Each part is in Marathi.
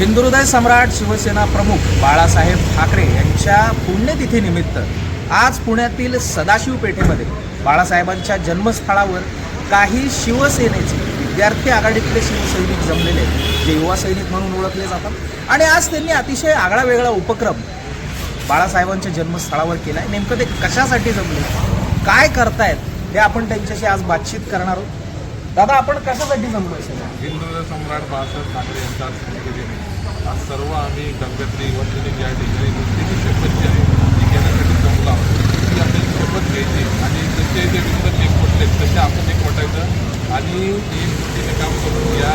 हिंदुहृदय सम्राट शिवसेना प्रमुख बाळासाहेब ठाकरे यांच्या पुण्यतिथीनिमित्त आज पुण्यातील सदाशिव पेठेमध्ये बाळासाहेबांच्या जन्मस्थळावर काही शिवसेनेचे विद्यार्थी आघाडीतले शिवसैनिक जमलेले जे युवा सैनिक म्हणून ओळखले जातात. आणि आज त्यांनी अतिशय आगळा वेगळा उपक्रम बाळासाहेबांच्या जन्मस्थळावर केला आहे नेमकं ते कशासाठी जमले? काय करतायत? हे आपण त्यांच्याशी आज बातचीत करणार आहोत. दादा आपण कशासाठी जमलो सगळं हिंदू सम्राट बाळासाहेब ठाकरे यांचा आज सर्व आम्ही गंगोत्री वसुली या ठिकाणी नुसतीची शपथ जी आहे ती घेण्यासाठी जमलो ती आपल्याला शपथ घ्यायची आणि जसे जे विविध एक म्हटले तसे आपण एक म्हटायचं आणि ही स्मृतीने काम करून या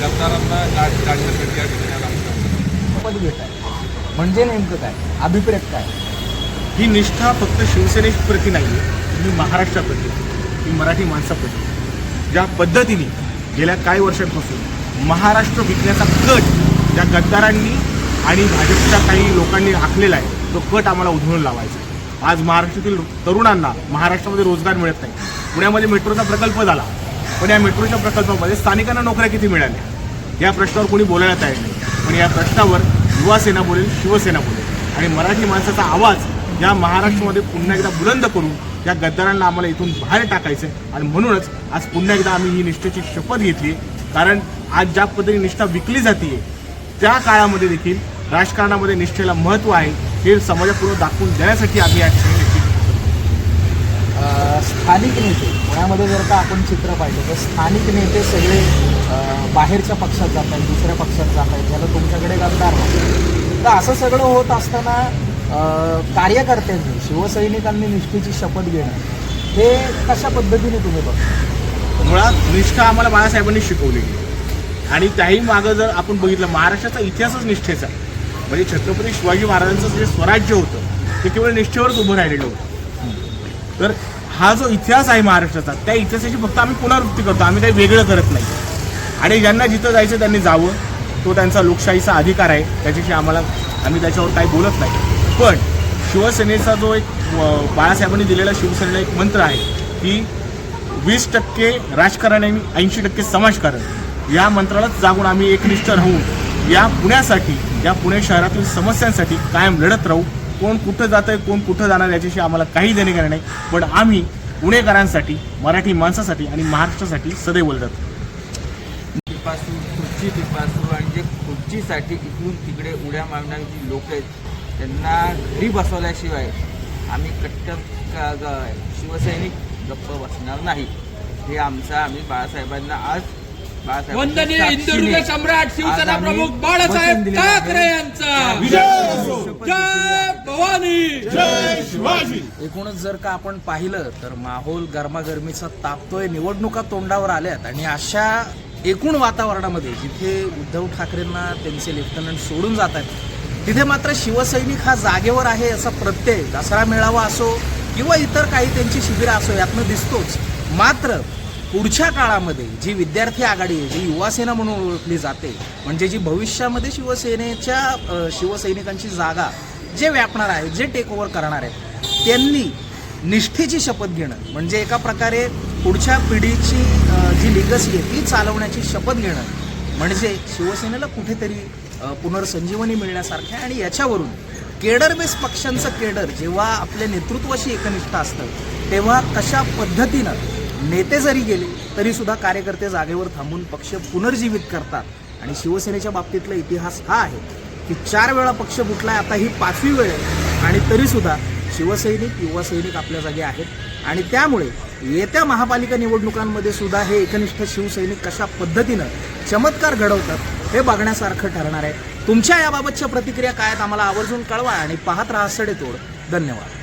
जमदारांना गाठ काढण्यासाठी या ठिकाणी घेत आहे. म्हणजे नेमकं काय? अभिप्रेत काय? ही निष्ठा फक्त शिवसेनेप्रती नाही आहे ही महाराष्ट्राप्रती ही मराठी माणसाप्रती ज्या पद्धतीने गेल्या काही वर्षांपासून महाराष्ट्र विकण्याचा कट ज्या गद्दारांनी आणि भाजपच्या काही लोकांनी आखलेला आहे तो कट आम्हाला उधळून लावायचा आज महाराष्ट्रातील तरुणांना महाराष्ट्रामध्ये रोजगार मिळत नाही. पुण्यामध्ये मेट्रोचा प्रकल्प झाला. पण या मेट्रोच्या प्रकल्पामध्ये स्थानिकांना नोकऱ्या किती मिळाल्या? या प्रश्नावर कोणी बोलायला तयार नाही. पण या प्रश्नावर युवासेना बोलेल शिवसेना बोलेल. आणि मराठी माणसाचा आवाज या महाराष्ट्रामध्ये पुन्हा एकदा बुलंद करून या गद्दारांना आम्हाला इथून बाहेर टाकायचं आहे. आणि म्हणूनच आज पुन्हा एकदा आम्ही ही निष्ठेची शपथ घेतली कारण आज ज्या पद्धतीने निष्ठा विकली जाते त्या काळामध्ये देखील राजकारणामध्ये निष्ठेला महत्त्व आहे हे समाजापुढे दाखवून देण्यासाठी आम्ही या ठिकाणी स्थानिक नेते पुण्यामध्ये जर का आपण चित्र पाहिलं तर स्थानिक नेते सगळे बाहेरच्या पक्षात जात आहेत दुसऱ्या पक्षात जात आहेत ज्याला तुमच्याकडे गद्दार तर असं सगळं होत असताना कार्यकर्त्यांनी शिवसैनिकांनी निष्ठेची शपथ घेणं हे कशा पद्धतीने तुम्ही बघता? मुळात निष्ठा आम्हाला बाळासाहेबांनी शिकवली आणि त्याही मागं जर आपण बघितलं महाराष्ट्राचा इतिहासच निष्ठेचा. म्हणजे छत्रपती शिवाजी महाराजांचं जे स्वराज्य होतं ते केवळ निष्ठेवरच उभं राहिलेलं होतं. तर हा जो इतिहास आहे महाराष्ट्राचा त्या इतिहासाची फक्त आम्ही पुनरावृत्ती करतो आम्ही काही वेगळं करत नाही. आणि ज्यांना जिथं जायचं त्यांनी जावं तो त्यांचा लोकशाहीचा अधिकार आहे त्याच्याशी आम्हाला आम्ही त्याच्यावर काही बोलत नाही. पण शिवसेनेचा जो एक बाळासाहेबांनी दिलेला शिवसेनेला एक मंत्र आहे की वीस टक्के राजकारण आणि ऐंशी टक्के समाजकारण. या मंत्रालाच जागून आम्ही एकनिष्ठ राहून या पुण्यासाठी या पुणे शहरातील समस्यांसाठी कायम लढत राहू. कोण कुठं जातंय कोण कुठं जाणार याच्याशी आम्हाला काही देणे घेणे नाही. पण आम्ही पुणेकरांसाठी मराठी माणसासाठी आणि महाराष्ट्रासाठी सदैव लढत. पासून खुर्ची पासून आणि जे खुर्चीसाठी इकडून तिकडे उड्या मारणारी जी लोक आहेत त्यांना घरी बसवल्याशिवाय आम्ही कट्टर शिवसैनिक गप्प बसणार नाही. हे आमचा आम्ही बाळासाहेबांना आज वंदनीय हिंदुर्ग सम्राट शिवसेना प्रमुख बाळासाहेब. ठाकरे यांचा. भवानी. एकूणच जर का आपण पाहिलं तर माहोल गरमागरमीचा तापतोय निवडणुका तोंडावर आल्यात. आणि अशा एकूण वातावरणामध्ये जिथे उद्धव ठाकरेंना त्यांचे लेफ्टनंट सोडून जात आहेत तिथे मात्र शिवसैनिक हा जागेवर आहे असा प्रत्यय दसरा मेळावा असो किंवा इतर काही त्यांची शिबिरं असो यातनं दिसतोच. मात्र पुढच्या काळामध्ये जी विद्यार्थी आघाडी आहे जी युवासेना म्हणून ओळखली जाते म्हणजे जी भविष्यामध्ये शिवसेनेच्या शिवसैनिकांची जागा जे व्यापणार आहेत जे टेक ओव्हर करणार आहेत त्यांनी निष्ठेची शपथ घेणं म्हणजे एका प्रकारे पुढच्या पिढीची जी लिगसी आहे ती चालवण्याची शपथ घेणं म्हणजे शिवसेनेला कुठेतरी पुनर्संजीवनी मिळण्यासारखं आहे. आणि याच्यावरून केडर बेस पक्षांचं केडर जेव्हा आपल्या नेतृत्वाशी एकनिष्ठ असतं तेव्हा कशा पद्धतीनं नेते जरी गेले तरी सुद्धा कार्यकर्ते जागेवर थांबून पक्ष पुनर्जीवित करतात. आणि शिवसेनेच्या बाबतीतला इतिहास हा आहे की चार वेळा पक्ष फुटलाय आता ही पाचवी वेळ आहे. आणि तरीसुद्धा शिवसैनिक युवा सैनिक आपल्या जागी आहेत. आणि त्यामुळे येत्या महापालिका निवडणुकांमध्ये सुद्धा हे एकनिष्ठ शिवसैनिक कशा पद्धतीनं चमत्कार घडवतात हे बघण्यासारखं ठरणार आहे. तुमच्या याबाबतच्या प्रतिक्रिया काय आहेत आम्हाला आवर्जून कळवा आणि पाहत राहा सडेतोड. धन्यवाद.